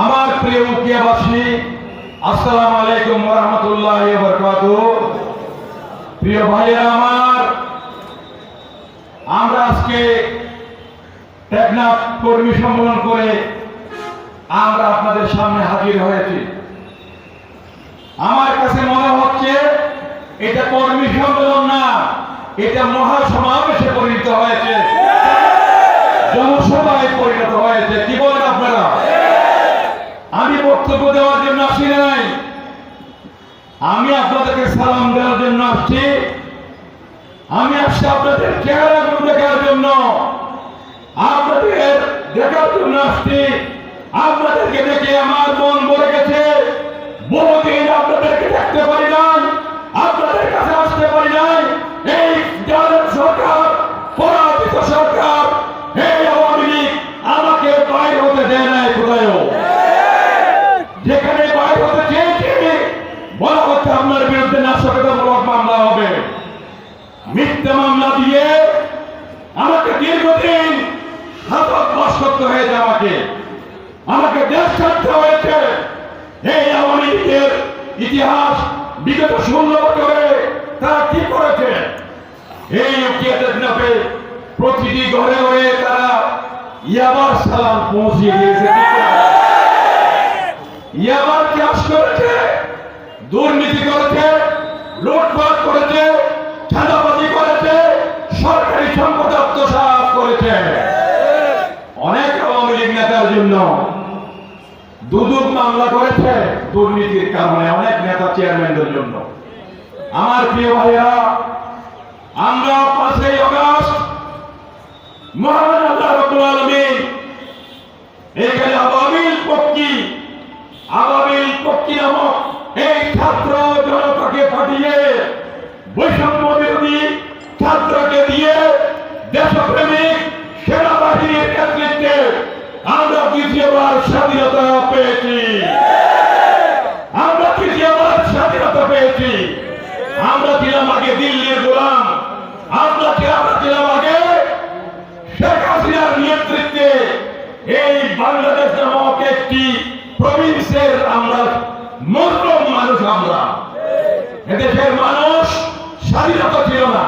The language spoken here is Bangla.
আমার প্রিয় মুখিয়াবাসী আসসালামু আলাইকুম রহমতুল্লাহ বরকাত প্রিয় ভাইয়েরা আমার, আমরা আজকে টেকনাফ কর্মী সম্মেলন করে আমরা আপনাদের সামনে হাজির হয়েছি। আমার কাছে মনে হচ্ছে, এটা কর্মী সম্মেলন না, এটা মহাসমাবেশে পরিণত হয়েছে জনসভায় পরিণত হয়েছে কি বলেন আপনারা আমি বক্তব্য দেওয়ার জন্য আসি নাই আমি আপনাদেরকে সালাম দেওয়ার জন্য আসছি। আমি আসছি আপনাদের চেহারাগুলো দেখার জন্য। আপনাদের দেখার জন্য আসছি। আপনার বিরুদ্ধে নাশকতামূলক মামলা হবে। মিথ্যা মামলা দিয়ে আমাকে দীর্ঘদিন হাতক আমাকে। দেশ ছাড়তে হয়েছে। এই আওয়ামী লীগের ইতিহাস বিগত বছরে তারা কি করেছে? এই উকিয়াদের নামে প্রতিটি ঘরে ঘরে তারা ইয়াবার সালাম পৌঁছিয়ে দিয়েছে। ইয়াবার করেছে দুর্নীতি করেছে, লুটপাট করেছে চাঁদাবাজি করেছে, সরকারি সম্পদ আত্মসাৎ করেছে। অনেক আওয়ামী লীগ নেতার জন্য দুদুক মামলা করেছে দুর্নীতির কারণে অনেক নেতা চেয়ারম্যানদের জন্য। আমার প্রিয় ভাইয়া আমরা পাঁচই অগস্ট, মহান আল্লাহ রব্বুল আলামিন এখানে আবাবিল পক্ষী আবাবিল পক্ষী নামক বৈষম্য ছাত্রকে দিয়ে দেশপ্রেমিক সেনাবাহিনীর নেতৃত্বে আমরা দ্বিতীয়বার স্বাধীনতা পেয়েছি। আমরা তৃতীয়বার স্বাধীনতা পেয়েছি। আমরা ছিলাম আগে দিল্লির গোলাম। আমরা ছিলাম আগে শেখ হাসিনার নেতৃত্বে। এই বাংলাদেশ নামক একটি প্রভিন্সের আমরা মজলুম মানুষ আমরা। এদেশের মানুষ স্বাধীনতা ছিল না।